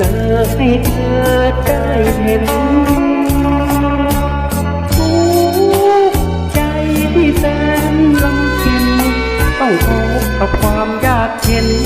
นอให้เธอได้เห็นทุกใจที่แสนลำเค็ญต้องพบกับความยากเย็นเป็น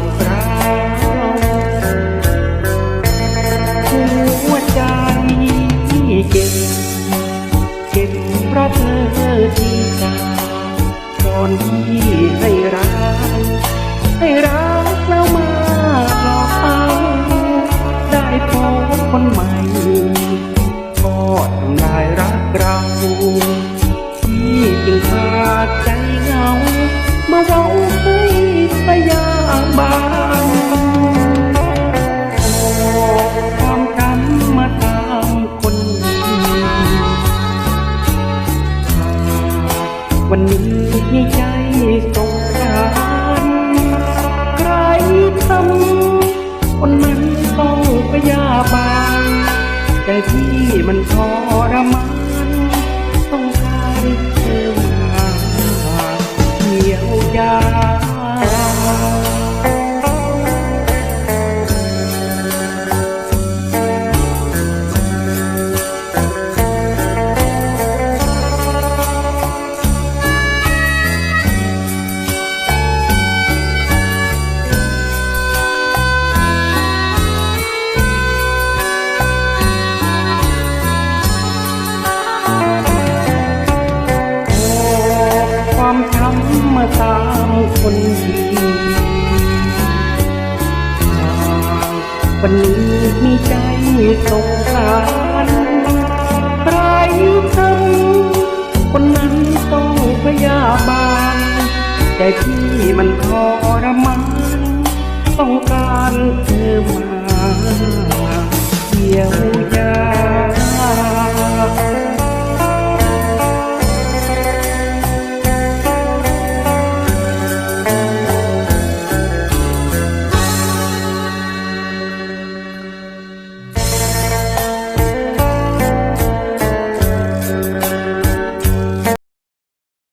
ปวดร้า วันนี้ใจสงสารใครทำคนนั้นต้องพยาบาลใจที่มันทรมาน วันนี้มีใจสงสารใครทำคนนั้นต้องพยาบาลใจที่มันทรมานต้องการเธอมาเยียวยา